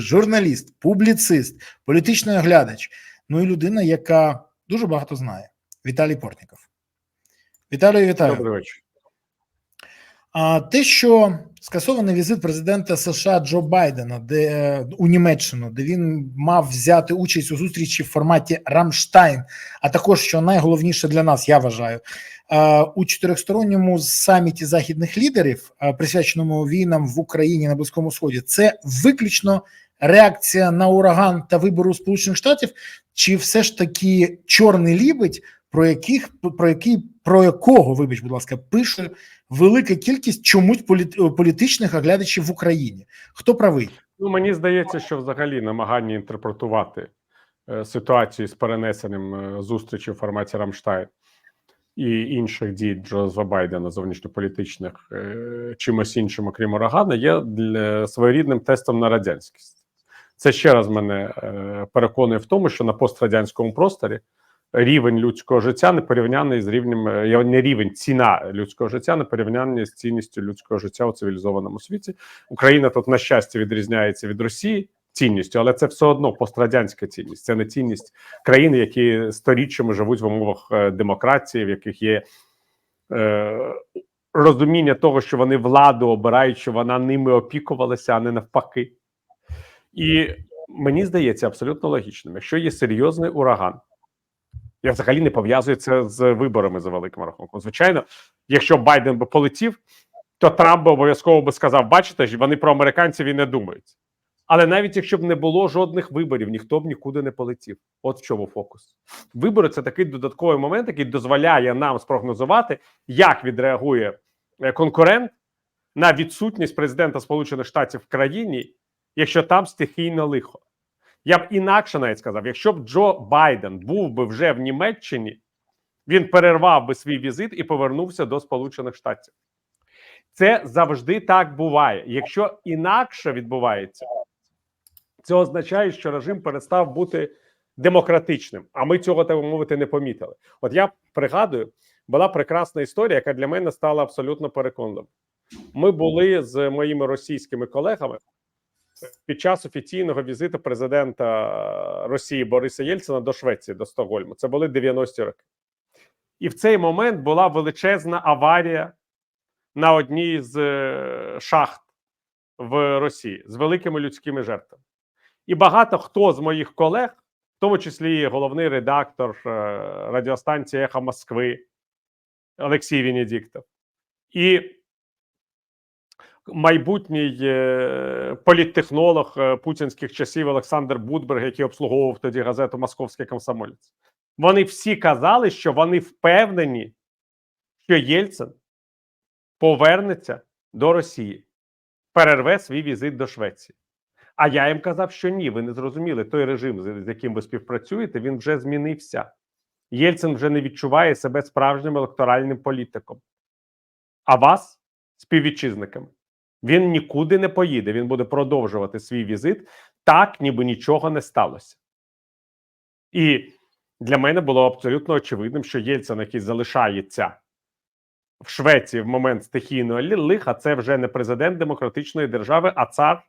журналіст, публіцист, політичний оглядач. Ну і людина, яка дуже багато знає. Віталій Портніков. Віталію, вітаю. Добрий вечір. А те, що скасований візит президента США Джо Байдена, де е, у Німеччину, де він мав взяти участь у зустрічі в форматі Рамштайн, а також що найголовніше для нас, я вважаю, у чотирьохсторонньому саміті західних лідерів, присвяченому війнам в Україні на Близькому Сході, це виключно реакція на ураган та вибору Сполучених Штатів, чи все ж таки чорний лібедь, про яких про який про якого, вибач, будь ласка, пише велика кількість чомусь політ, політичних оглядачів в Україні. Хто правий? Ну мені здається, що взагалі намагання інтерпретувати е, ситуацію з перенесенням е, зустрічі в форматі Рамштайн і інших дій Джозефа Байдена зовнішньополітичних е, чимось іншим, окрім урагана, є для своєрідним тестом на радянськість. Це ще раз мене е, переконує в тому, що на пострадянському просторі рівень людського життя не порівняний з рівнем е, не рівень, ціна людського життя не порівняння з цінністю людського життя у цивілізованому світі. Україна тут на щастя відрізняється від Росії цінністю, але це все одно пострадянська цінність. Це не цінність країн, які сторіччями живуть в умовах е, демократії, в яких є. Е, Розуміння того, що вони владу обирають, що вона ними опікувалася, а не навпаки. І мені здається абсолютно логічним, якщо є серйозний ураган, я взагалі не пов'язую це з виборами за великим рахунком. Звичайно, якщо Байден би полетів, то Трамп би обов'язково би сказав: бачите, ж вони про американців і не думають. Але навіть якщо б не було жодних виборів, ніхто б нікуди не полетів. От в чому фокус. Вибори це такий додатковий момент, який дозволяє нам спрогнозувати, як відреагує е, конкурент на відсутність президента Сполучених Штатів в країні, якщо там стихійне лихо. Я б інакше навіть сказав: якщо б Джо Байден був би вже в Німеччині, він перервав би свій візит і повернувся до Сполучених Штатів. Це завжди так буває. Якщо інакше відбувається, це означає, що режим перестав бути демократичним. А ми цього так мовити не помітили. От я пригадую, була прекрасна історія, яка для мене стала абсолютно переконливою. Ми були з моїми російськими колегами під час офіційного візиту президента Росії Бориса Єльцина до Швеції до Стокгольму. Це були 90-ті роки, і в цей момент була величезна аварія на одній з е, шахт в Росії з великими людськими жертвами. І багато хто з моїх колег, в тому числі головний редактор е, радіостанції Ехо Москви Олексій Венедіктов, і майбутній е, політтехнолог е, путінських часів Олександр Будберг, який обслуговував тоді газету Московський комсомолець. Вони всі казали, що вони впевнені, що Єльцин повернеться до Росії, перерве свій візит до Швеції. А я їм казав, що ні, ви не зрозуміли той режим, з яким ви співпрацюєте, він вже змінився. Єльцин вже не відчуває себе справжнім електоральним політиком, а вас співвітчизниками. Він нікуди не поїде. Він буде продовжувати свій візит так, ніби нічого не сталося. І для мене було абсолютно очевидним, що Єльцин, який залишається в Швеції в момент стихійного лиха, це вже не президент демократичної держави, а цар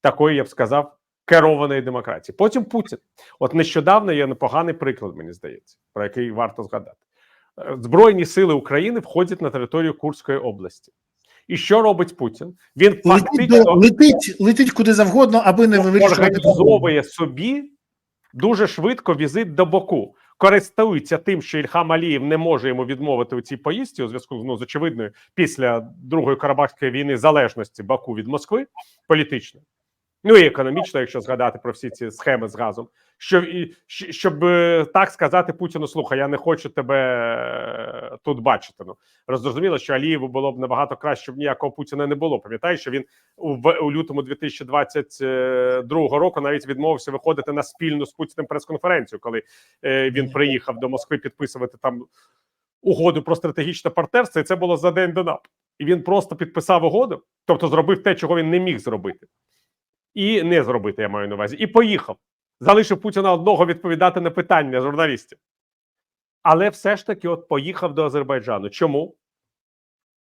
такої, я б сказав, керованої демократії. Потім Путін. От нещодавно є непоганий приклад, мені здається, про який варто згадати. Е, Збройні сили України входять на територію Курської області. І що робить Путін? Він фактично летить, летить куди завгодно, аби не вирішувати. організовує собі дуже швидко візит до Баку. Користується тим, що Ільхам Алієв не може йому відмовити у цій поїздці у зв'язку ну, з очевидною після другої Карабахської війни залежності Баку від Москви політично. Ну і економічно, якщо згадати про всі ці схеми з газом, що і щоб е, так сказати Путіну, слухай, я не хочу тебе е, тут бачити. Ну розуміло, що Алієву було б набагато краще, щоб ніякого Путіна не було. Пам'ятаєш, що він у, у лютому 2022 року навіть відмовився виходити на спільну з Путіним прес-конференцію, коли е, він приїхав до Москви підписувати там угоду про стратегічне партнерство. І це було за день до НАП. І він просто підписав угоду, тобто зробив те, чого він не міг зробити і не зробити, я маю на увазі, і поїхав. Залишив Путіна одного відповідати на питання журналістів. Але все ж таки, от поїхав до Азербайджану. Чому?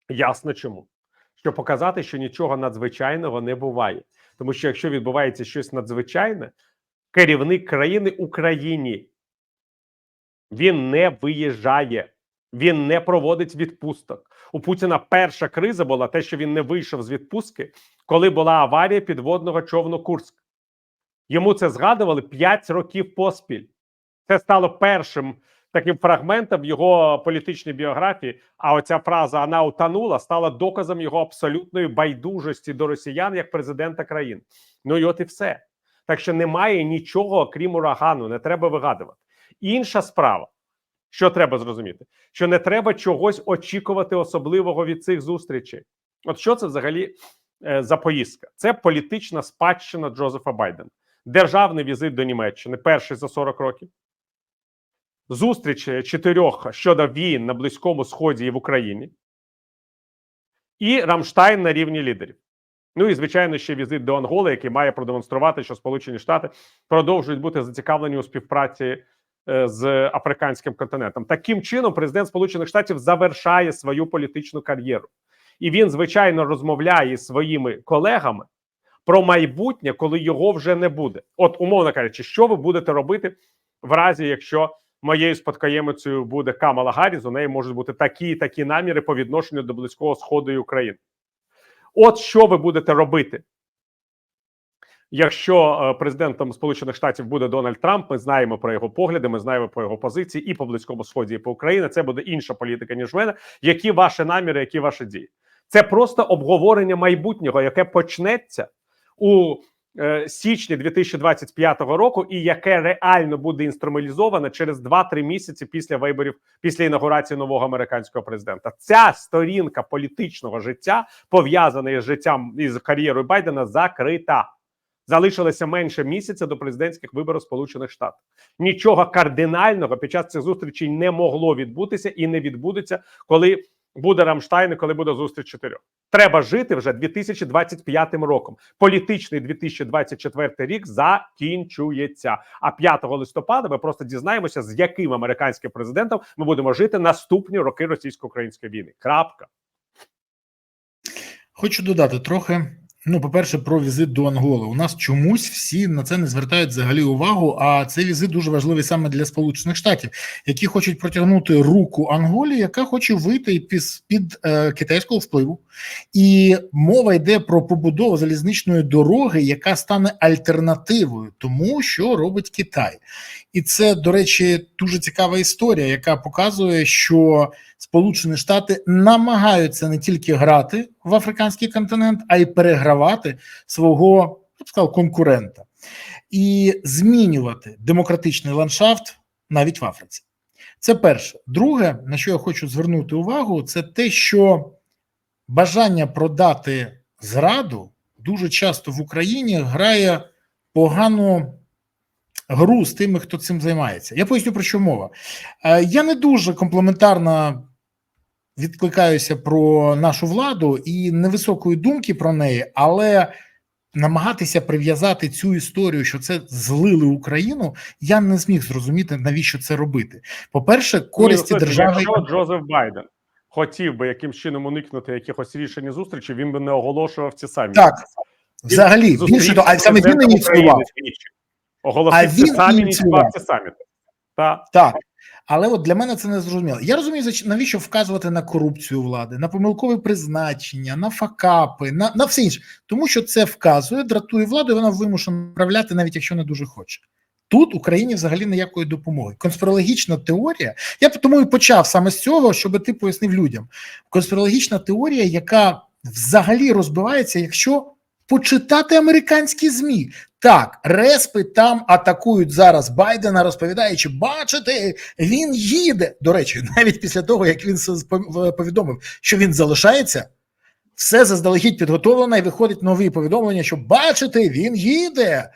Ясно чому. Щоб показати, що нічого надзвичайного не буває. Тому що якщо відбувається щось надзвичайне, керівник країни Україні він не виїжджає, він не проводить відпусток. У Путіна перша криза була те, що він не вийшов з відпустки, коли була аварія підводного човну Курськ. Йому це згадували 5 років поспіль. Це стало першим таким фрагментом його політичній біографії. А оця фраза вона утонула стала доказом його абсолютної байдужості до росіян як президента країн. Ну і от і все. Так що немає нічого, крім урагану, не треба вигадувати. Інша справа, що треба зрозуміти, що не треба чогось очікувати особливого від цих зустрічей. От що це взагалі за поїздка? Це політична спадщина Джозефа Байдена, державний візит до Німеччини, перший за 40 років. Зустріч е, чотирьох щодо війн на Близькому Сході і в Україні, і Рамштайн на рівні лідерів. Ну і звичайно, ще візит до Анголи, який має продемонструвати, що Сполучені Штати продовжують бути зацікавлені у співпраці е, з африканським континентом. Таким чином, президент Сполучених Штатів завершає свою політичну кар'єру, і він, звичайно, розмовляє зі своїми колегами про майбутнє, коли його вже не буде. От, умовно кажучи, що ви будете робити в разі, якщо моєю спадкоємицею буде Камала Гарріс, у неї можуть бути такі і такі наміри по відношенню до близького сходу і України. От що ви будете робити, якщо е, президентом Сполучених Штатів буде Дональд Трамп, ми знаємо про його погляди, ми знаємо про його позиції і по близькому сході, і по Україні. Це буде інша політика ніж в мене. Які ваші наміри, які ваші дії? Це просто обговорення майбутнього, яке почнеться у е, січні 2025 року, і яке реально буде інструменталізоване через 2-3 місяці після виборів, після інаугурації нового американського президента. Ця сторінка політичного життя пов'язана з життям із кар'єрою Байдена закрита. Залишилося менше місяця до президентських виборів Сполучених Штатів. Нічого кардинального під час цих зустрічей не могло відбутися і не відбудеться, коли буде Рамштайн коли буде зустріч чотирьох. Треба жити вже 2025 роком. Політичний 2024 рік закінчується. А 5 листопада ми просто дізнаємося, з яким американським президентом ми будемо жити наступні роки російсько-української війни. Крапка. Хочу додати трохи. Ну, по-перше, про візит до Анголи. У нас чомусь всі на це не звертають взагалі увагу. А цей візит дуже важливий саме для Сполучених Штатів, які хочуть протягнути руку Анголі, яка хоче вийти під, під е, китайського впливу. І мова йде про побудову залізничної дороги, яка стане альтернативою тому, що робить Китай. І це, до речі, дуже цікава історія, яка показує, що Сполучені Штати намагаються не тільки грати в африканський континент, а й перегравати свого я б сказав, конкурента і змінювати демократичний ландшафт навіть в Африці. Це перше. Друге, на що я хочу звернути увагу, це те, що бажання продати зраду дуже часто в Україні грає погану гру з тими, хто цим займається. Я поясню про що мова. Е, Я не дуже комплементарно відкликаюся про нашу владу і невисокої думки про неї, але намагатися прив'язати цю історію, що це злили Україну, я не зміг зрозуміти, навіщо це робити. По-перше, користі ну, держави. Якщо Джозеф Байден хотів би якимсь чином уникнути якихось рішень і зустрічей, він би не оголошував ці самі. Так, взагалі, більше того, а саме він ініціював. Оголосив А він ініціював. ці саміти. Так. Так. Але от для мене це не зрозуміло. Я розумію, навіщо вказувати на корупцію влади, на помилкове призначення, на факапи, на, на все інше. Тому що це вказує, дратує владу, і вона вимушена управляти, навіть якщо не дуже хоче. Тут Україні взагалі ніякої допомоги. Конспірологічна теорія. Я тому і почав саме з цього, щоб ти пояснив людям. Конспірологічна теорія, яка взагалі розбивається, якщо почитати американські змі. Так, респи там атакують зараз Байдена, розповідаючи, бачите, він їде. До речі, навіть після того, як він с- повідомив, що він залишається, все заздалегідь підготовлено і виходить нові повідомлення, що бачите, він їде.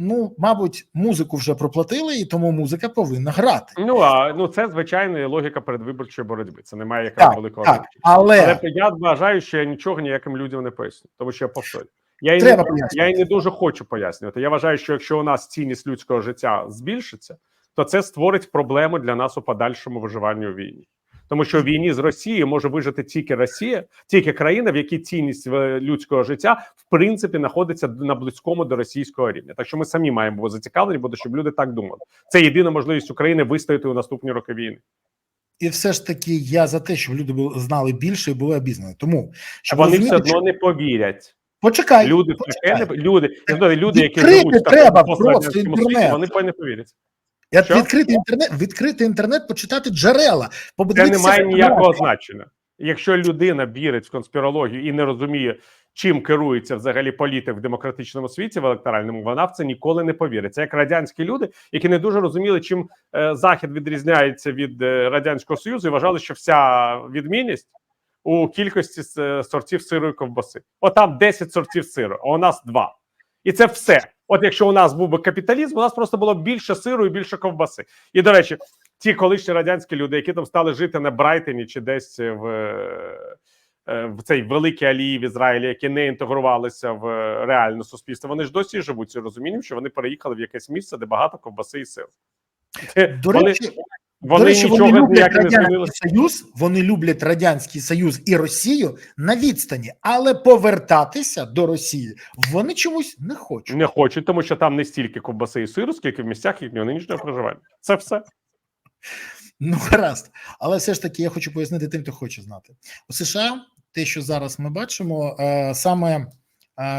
Ну, мабуть, музику вже проплатили, і тому музика повинна грати. Ну а ну це звичайна логіка передвиборчої боротьби. Це немає Так, великого так, але, Але я вважаю, що я нічого ніяким людям не поясню, тому що я повторюю. Я і, Треба не, я і не дуже хочу пояснювати. Я вважаю, що якщо у нас цінність людського життя збільшиться, то це створить проблему для нас у подальшому виживанні у війні. Тому що в війні з Росією може вижити тільки Росія, тільки країна, в якій цінність е, людського життя в принципі знаходиться на близькому до російського рівня. Так що ми самі маємо бути зацікавлені, бо щоб люди так думали. Це єдина можливість України вистояти у наступні роки війни. І все ж таки я за те, щоб люди знали більше і були обізнані. Тому А щоб вони все одно не повірять. Почекай, Люди почекай. таке не люди, я знаю, люди, які живуть треба такому просто пострадянському світі, інтернет. вони не повірять. Я відкрити інтернет, відкрити інтернет, почитати джерела, Це не має ніякого значення. Якщо людина вірить в конспірологію і не розуміє, чим керується взагалі політик в демократичному світі, в електоральному, вона в це ніколи не повірить. Це як радянські люди, які не дуже розуміли, чим е, захід відрізняється від е, радянського союзу, і вважали, що вся відмінність у кількості сортів сирої ковбаси. Отам 10 сортів сиру, а у нас два. І це все. От якщо у нас був би капіталізм, у нас просто було більше сиру і більше ковбаси. І до речі, ті колишні радянські люди, які там стали жити на Брайтоні чи десь в, е, в цей великій алії в Ізраїлі, які не інтегрувалися в реальне суспільство, вони ж досі живуть з розумінням, що вони переїхали в якесь місце, де багато ковбаси і. Це- До вони, речі, вони До речі, нічого вони люблять радянський союз. Вони люблять радянський союз і Росію на відстані, але повертатися до Росії вони чомусь не хочуть. Не хочуть, тому що там не стільки ковбаси і сиру, скільки в місцях їхнього нинішнього проживання. Це все. Ну гаразд, але все ж таки я хочу пояснити тим, хто хоче знати у США. Те, що зараз ми бачимо, е, саме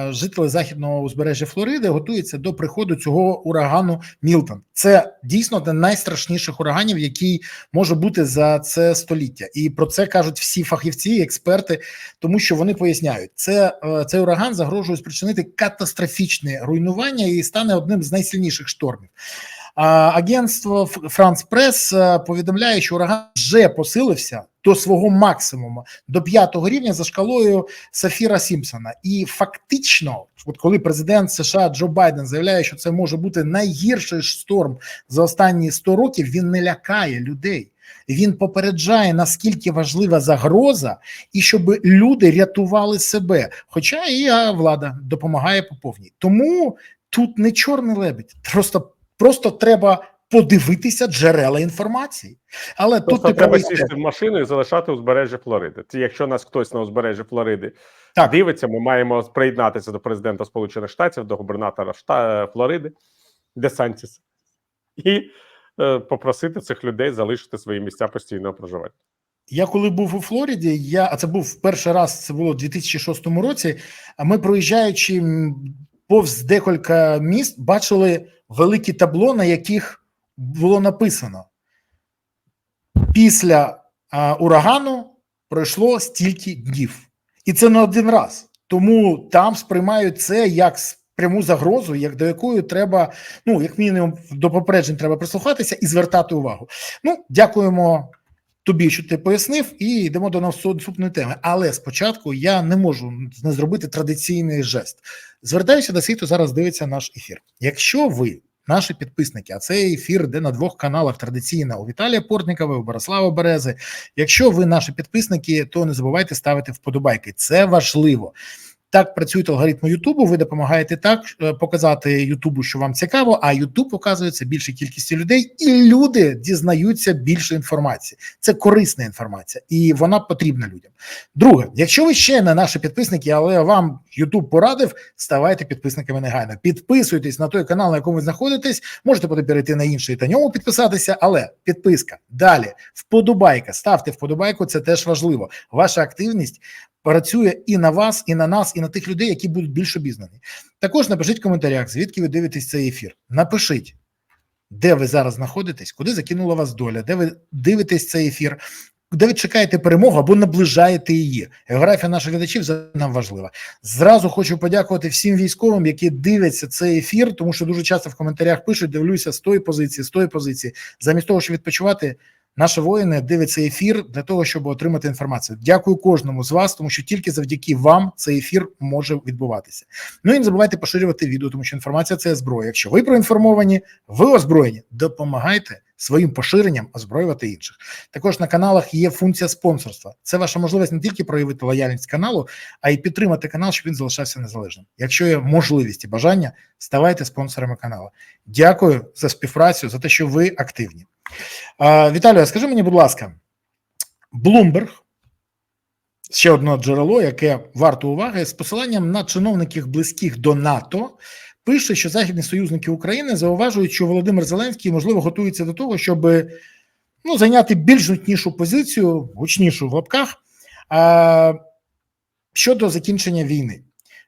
жителі західного узбережжя Флориди готуються до приходу цього урагану Мілтон. Це дійсно один найстрашніших ураганів, який може бути за це століття, і про це кажуть всі фахівці, експерти, тому що вони поясняють, це е, цей ураган загрожує спричинити катастрофічне руйнування і стане одним з найсильніших штормів. Агентство Франц Прес е, повідомляє, що ураган вже посилився до свого максимуму до п'ятого рівня за шкалою Сафіра Сімпсона. І фактично, от коли президент США Джо Байден заявляє, що це може бути найгірший шторм за останні 100 років, він не лякає людей. Він попереджає наскільки важлива загроза, і щоб люди рятували себе. Хоча і влада допомагає по повній. Тому тут не чорний лебедь, просто Просто треба подивитися джерела інформації. Але Просто тут треба ти сісти в машину і залишати узбережжя Флориди. Це якщо нас хтось на узбережжі Флориди Так. дивиться, ми маємо приєднатися до президента Сполучених Штатів, до губернатора Шта... Флориди Десантіса і е, попросити цих людей залишити свої місця постійного проживання. Я коли був у Флориді, я а це був перший раз. Це було у 2006 році. А ми проїжджаючи повз декілька міст, бачили великі табло, на яких було написано: після а, урагану пройшло стільки днів, і це не один раз. Тому там сприймають це як пряму загрозу, як до якої треба, ну як мінімум, до попереджень треба прислухатися і звертати увагу. Ну, дякуємо тобі, що ти пояснив, і йдемо до наступної теми. Але спочатку я не можу не зробити традиційний жест. Звертаюся до всіх, хто зараз дивиться наш ефір. Якщо ви, наші підписники, а цей ефір йде на двох каналах традиційно у Віталія Портнікова, у Борислава Берези. Якщо ви наші підписники, то не забувайте ставити вподобайки. Це важливо. Так працюють алгоритми Ютубу. Ви допомагаєте так е, показати Ютубу, що вам цікаво, а Ютуб показується більшій кількості людей, і люди дізнаються більше інформації. Це корисна інформація, і вона потрібна людям. Друге, якщо ви ще не наші підписники, але вам Ютуб порадив, ставайте підписниками негайно. Підписуйтесь на той канал, на якому ви знаходитесь. Можете потім перейти на інший та ньому підписатися, але підписка далі, вподобайка. Ставте вподобайку, це теж важливо. Ваша активність працює і на вас, і на нас, і на тих людей, які будуть більш обізнані. Також напишіть в коментарях, звідки ви дивитесь цей ефір. Напишіть, де ви зараз знаходитесь, куди закинула вас доля, де ви дивитесь цей ефір, де ви чекаєте перемогу або наближаєте її. Географія наших глядачів нам важлива. Зразу хочу подякувати всім військовим, які дивляться цей ефір, тому що дуже часто в коментарях пишуть: дивлюся з тої позиції, з тої позиції. Замість того, щоб відпочивати, наші воїни дивляться ефір для того, щоб отримати інформацію. Дякую кожному з вас, тому що тільки завдяки вам цей ефір може відбуватися. Ну і не забувайте поширювати відео, тому що інформація це зброя. Якщо ви проінформовані, ви озброєні, допомагайте своїм поширенням озброювати інших. Також на каналах є функція спонсорства. Це ваша можливість не тільки проявити лояльність каналу, а й підтримати канал, щоб він залишався незалежним. Якщо є можливість і бажання, ставайте спонсорами каналу. Дякую за співпрацю, за те, що ви активні. Віталію, скажи мені, будь ласка, Bloomberg, ще одне джерело, яке варто уваги, з посиланням на чиновників близьких до НАТО, пише, що західні союзники України зауважують, що Володимир Зеленський можливо готується до того, щоб ну, зайняти більш гучнішу позицію, гучнішу в лапках щодо закінчення війни.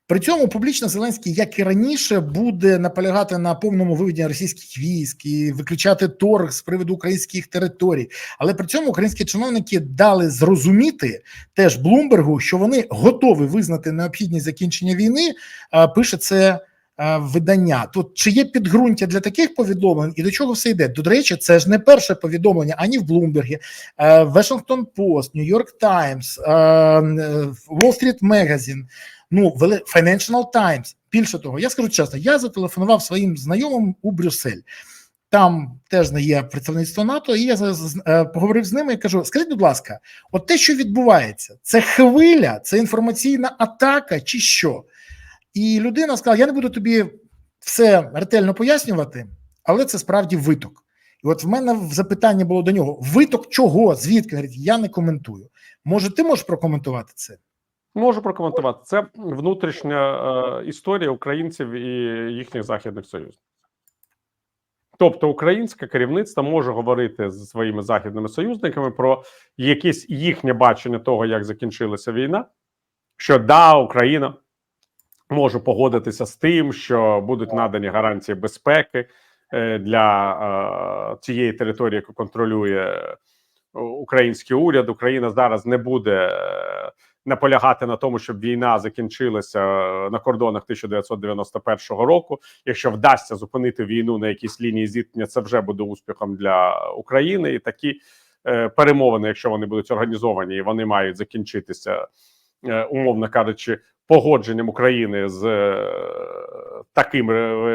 При цьому публічно Зеленський, як і раніше, буде наполягати на повному виведенні російських військ і виключати торг з приводу українських територій. Але при цьому українські чиновники дали зрозуміти теж Блумбергу, що вони готові визнати необхідність закінчення війни. Пише це видання. Тут чи є підґрунтя для таких повідомлень, і до чого все йде? До речі, це ж не перше повідомлення ані в Блумбергі, е, York Times, е, е, Wall Street Magazine, ну Financial Times. Більше того, я скажу чесно, я зателефонував своїм знайомим у Брюссель. Там теж не є представництво НАТО, і я е, поговорив з ними і кажу: скажіть, будь ласка, от те, що відбувається, це хвиля, це інформаційна атака, чи що? І людина сказала: Я не буду тобі все ретельно пояснювати, але це справді виток. І от в мене запитання було до нього: виток чого? Звідки? Говорить, я не коментую. Може, ти можеш прокоментувати це? Можу прокоментувати. Це внутрішня е, історія українців і їхніх західних союзників. Тобто, українське керівництво може говорити зі своїми західними союзниками про якесь їхнє бачення того, як закінчилася війна, що да, Україна може погодитися з тим, що будуть надані гарантії безпеки е, для е, цієї території, яку контролює е, український уряд. Україна зараз не буде. наполягати на тому, щоб війна закінчилася на кордонах 1991 року. Якщо вдасться зупинити війну на якійсь лінії зіткнення, це вже буде успіхом для України. І такі перемовини, якщо вони будуть організовані, і вони мають закінчитися, умовно кажучи, погодженням України з е, таким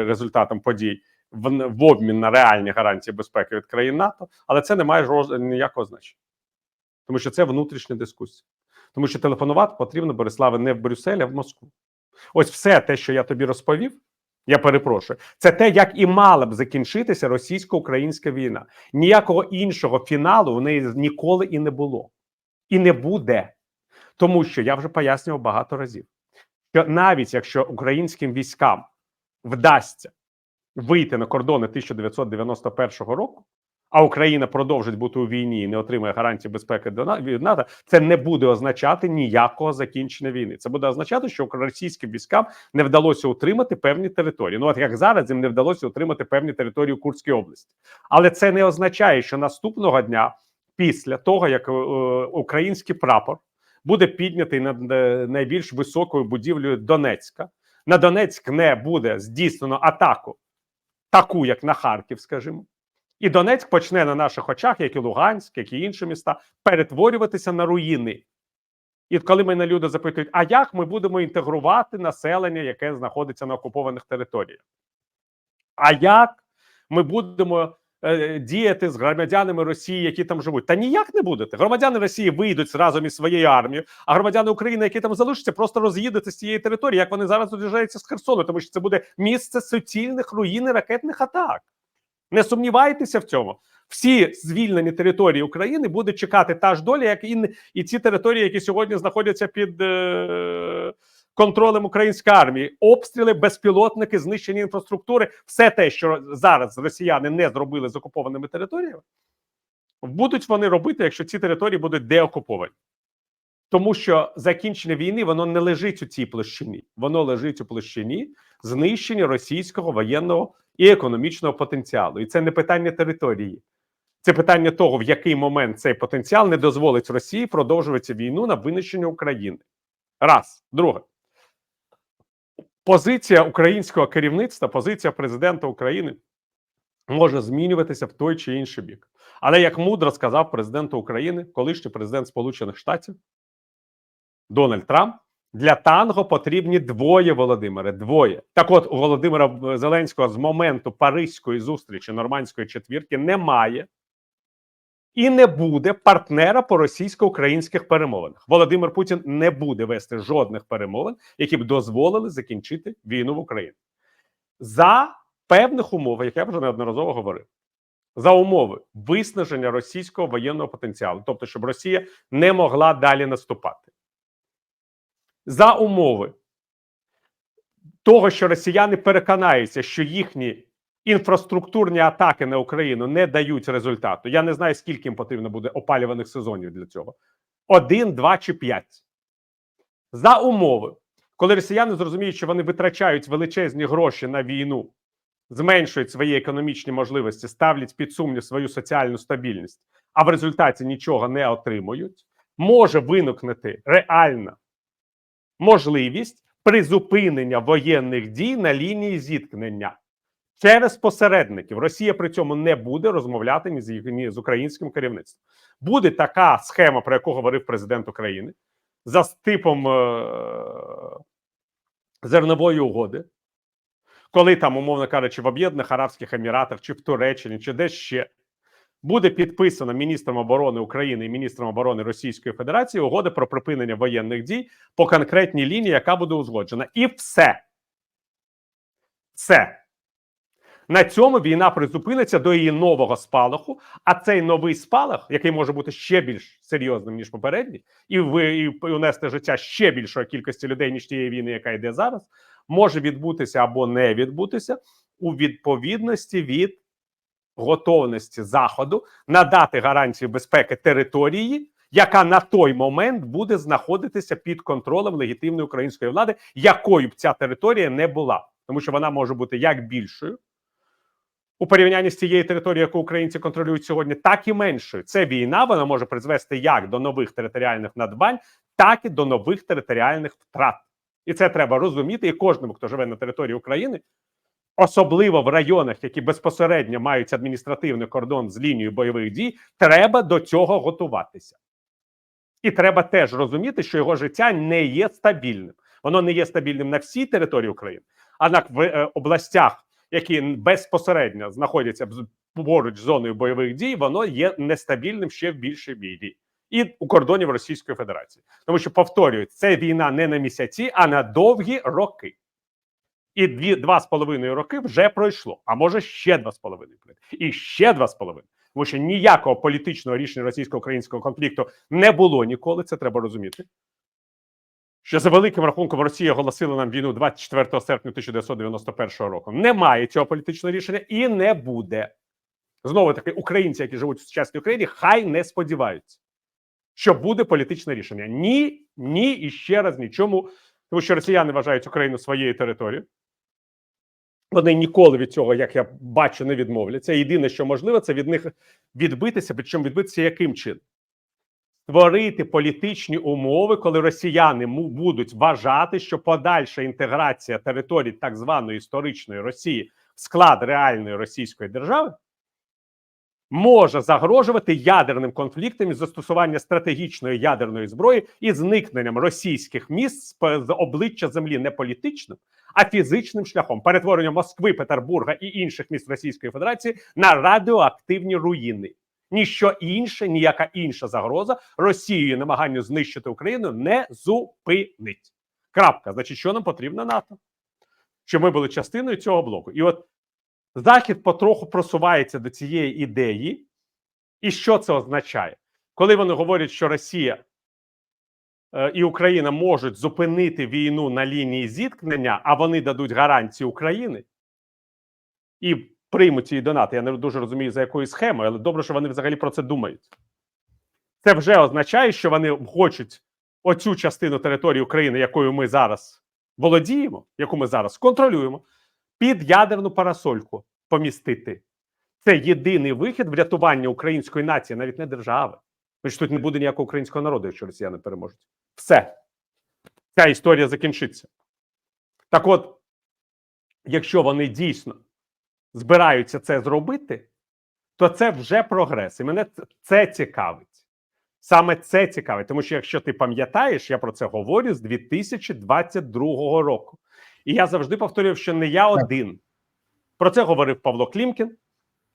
результатом подій. В, обмін на реальні гарантії безпеки від країн НАТО, але це не має жо- ніякого значення, тому що це внутрішня дискусія. Тому що телефонувати потрібно Бориславе не в Брюссель, а в Москву. Ось все те, що я тобі розповів. Я перепрошую, це те, як і мала б закінчитися російсько-українська війна. Ніякого іншого фіналу в неї ніколи і не було, і не буде. Тому що я вже пояснював багато разів, що навіть якщо українським військам вдасться вийти на кордони 1991 року, а Україна продовжить бути у війні і не отримає гарантії безпеки від НАТО, це не буде означати ніякого закінчення війни. Це буде означати, що російським військам не вдалося утримати певні території. Ну от як зараз їм не вдалося утримати певні території у Курській області, але це не означає, що наступного дня, після того як е, український прапор буде піднятий над е, найбільш високою будівлею Донецька, на Донецьк не буде здійснено атаку, таку як на Харків, скажімо. І Донецьк почне на наших очах, як і Луганськ, як і інші міста, перетворюватися на руїни. І коли мене люди запитують, а як ми будемо інтегрувати населення, яке знаходиться на окупованих територіях? А як ми будемо діяти з громадянами Росії, які там живуть? Та ніяк не будете. Громадяни Росії вийдуть разом із своєю армією, а громадяни України, які там залишаться, просто роз'їдете з цієї території, як вони зараз роз'їжджаються з Херсону, тому що це буде місце суцільних руїн і ракетних атак. Не сумнівайтеся в цьому. Всі звільнені території України буде чекати та ж доля, як і, і ці території, які сьогодні знаходяться під е, контролем української армії. Обстріли, безпілотники, знищення інфраструктури, все те, що зараз росіяни не зробили з окупованими територіями, будуть вони робити, якщо ці території будуть деокуповані. Тому що закінчення війни воно не лежить у цій площині, воно лежить у площині знищення російського воєнного і економічного потенціалу. І це не питання території, це питання того, в який момент цей потенціал не дозволить Росії продовжувати війну на винищення України. Раз, друге. Позиція українського керівництва, позиція президента України може змінюватися в той чи інший бік. Але як мудро сказав президент України, колишній президент Сполучених Штатів Дональд Трамп, для танго потрібні двоє Володимире. Двоє. Так, от у Володимира Зеленського з моменту Паризької зустрічі нормандської четвірки немає і не буде партнера по російсько-українських перемовинах. Володимир Путін не буде вести жодних перемовин, які б дозволили закінчити війну в Україні за певних умов, як я вже неодноразово говорив. за умови виснаження російського воєнного потенціалу, тобто, щоб Росія не могла далі наступати. За умови того, що росіяни переконаються, що їхні інфраструктурні атаки на Україну не дають результату. Я не знаю, скільки їм потрібно буде опалюваних сезонів для цього: один, два чи п'ять. За умови, коли росіяни зрозуміють, що вони витрачають величезні гроші на війну, зменшують свої економічні можливості, ставлять під сумнів свою соціальну стабільність, а в результаті нічого не отримують, може виникнути реальна можливість призупинення воєнних дій на лінії зіткнення через посередників. Росія при цьому не буде розмовляти ні з, ні з українським керівництвом. Буде така схема, про яку говорив президент України, за типом е- зернової угоди, коли там, умовно кажучи, в Об'єднаних Арабських Еміратах чи в Туреччині, чи десь ще буде підписано міністром оборони України і міністром оборони Російської Федерації угода про припинення воєнних дій по конкретній лінії, яка буде узгоджена. І все. Все. На цьому війна призупиниться до її нового спалаху. А цей новий спалах, який може бути ще більш серйозним ніж попередній, і ви і унести життя ще більшої кількості людей ніж тієї війни, яка йде зараз, може відбутися або не відбутися у відповідності від готовності заходу надати гарантії безпеки території, яка на той момент буде знаходитися під контролем легітимної української влади, якою б ця територія не була, тому що вона може бути як більшою. У порівнянні з тією територією, яку українці контролюють сьогодні, так і меншою. Це війна вона може призвести як до нових територіальних надбань, так і до нових територіальних втрат. І це треба розуміти. І кожному, хто живе на території України, особливо в районах, які безпосередньо мають адміністративний кордон з лінією бойових дій, треба до цього готуватися. І треба теж розуміти, що його життя не є стабільним. Воно не є стабільним на всій території України, однак в е, областях, які безпосередньо знаходяться поруч з зоною бойових дій, воно є нестабільним ще в більшій мірі. І у кордонів Російської Федерації, тому що повторюю, це війна не на місяці, а на довгі роки. І дві два з половиною роки вже пройшло, а може ще два з половиною і ще два з половиною. Тому що ніякого політичного рішення російсько-українського конфлікту не було ніколи. Це треба розуміти. Що за великим рахунком Росія оголосила нам війну 24 серпня 1991 року. Немає цього політичного рішення і не буде. Знову таки, українці, які живуть в сучасній Україні, хай не сподіваються, що буде політичне рішення. Ні, ні і ще раз нічому. Тому що росіяни вважають Україну своєю територією. Вони ніколи від цього, як я бачу, не відмовляться. Єдине, що можливо, це від них відбитися. Причому відбитися яким чином? Створити політичні умови, коли росіяни будуть вважати, що подальша інтеграція територій так званої історичної Росії в склад реальної російської держави може загрожувати ядерним конфліктом із застосування стратегічної ядерної зброї і зникненням російських міст з обличчя землі не політичним, а фізичним шляхом перетворення Москви, Петербурга і інших міст Російської Федерації на радіоактивні руїни. Ніщо інше, ніяка інша загроза Росією намаганню знищити Україну не зупинить. Крапка. Значить, що нам потрібно НАТО? Щоб ми були частиною цього блоку. І от Захід потроху просувається до цієї ідеї. І що це означає? Коли вони говорять, що Росія е, і Україна можуть зупинити війну на лінії зіткнення, а вони дадуть гарантії України і приймуть ці донати. Я не дуже розумію, за якою схемою, але добре, що вони взагалі про це думають. Це вже означає, що вони хочуть оцю частину території України, якою ми зараз володіємо, яку ми зараз контролюємо, під ядерну парасольку помістити. Це єдиний вихід врятування української нації, навіть не держави. Що тут не буде ніякого українського народу, якщо росіяни переможуть. Все. Ця історія закінчиться. Так от, якщо вони дійсно збираються це зробити, то це вже прогрес. І мене це цікавить. Саме це цікавить, тому що якщо ти пам'ятаєш, я про це говорю з 2022 року. І я завжди повторював, що не я один. Про це говорив Павло Клімкін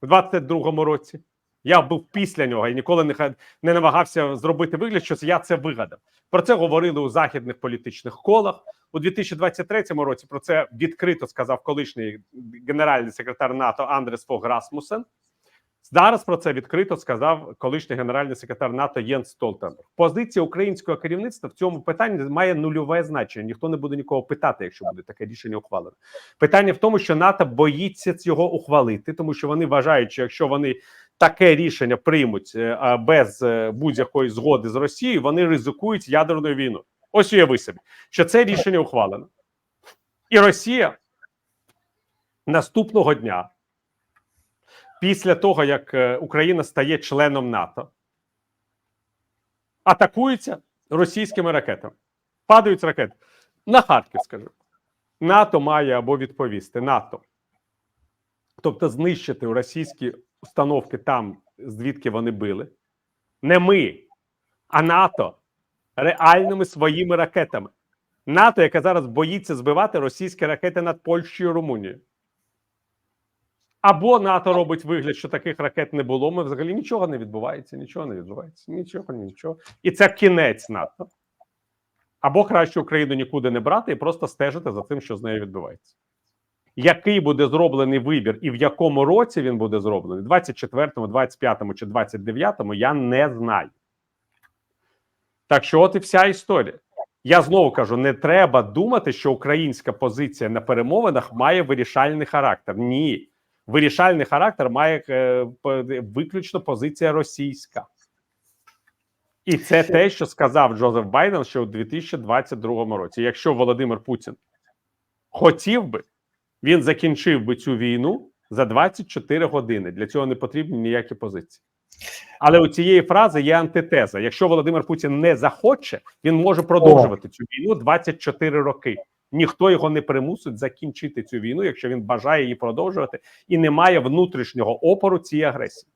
в 22-му році. Я був після нього і ніколи не, не намагався зробити вигляд, що я це вигадав. Про це говорили у західних політичних колах. У 2023 році про це відкрито сказав колишній генеральний секретар НАТО Андрес Фог Расмусен. Зараз про це відкрито сказав колишній генеральний секретар НАТО Єнс Столтенберг. Позиція українського керівництва в цьому питанні має нульове значення. Ніхто не буде нікого питати, якщо буде таке рішення ухвалено. Питання в тому, що НАТО боїться цього ухвалити, тому що вони вважають, що якщо вони таке рішення приймуть е, без е, будь-якої згоди з Росією, вони ризикують ядерною війною. Ось уяви собі, що це рішення ухвалено, і Росія наступного дня після того, як е, Україна стає членом НАТО, атакується російськими ракетами. Падають ракети. На Харків, скажу. НАТО має або відповісти. НАТО. Тобто знищити російські установки там, звідки вони били. Не ми, а НАТО реальними своїми ракетами. НАТО, яке зараз боїться збивати російські ракети над Польщею і Румунією. Або НАТО робить вигляд, що таких ракет не було. Ми взагалі нічого не відбувається, нічого не відбувається, нічого, нічого. І це кінець НАТО. Або краще Україну нікуди не брати і просто стежити за тим, що з нею відбувається. Який буде зроблений вибір і в якому році він буде зроблений, 24-му, 25-му чи 29-му, я не знаю. Так що, от і вся історія. Я знову кажу: не треба думати, що українська позиція на перемовинах має вирішальний характер. Ні, вирішальний характер має е, виключно позиція російська. І це те, що сказав Джозеф Байден ще у 2022 році. Якщо Володимир Путін хотів би, він закінчив би цю війну за 24 години. Для цього не потрібні ніякі позиції. Але у цієї фрази є антитеза. Якщо Володимир Путін не захоче, він може продовжувати цю війну 24 роки. Ніхто його не примусить закінчити цю війну, якщо він бажає її продовжувати і не має внутрішнього опору цій агресії.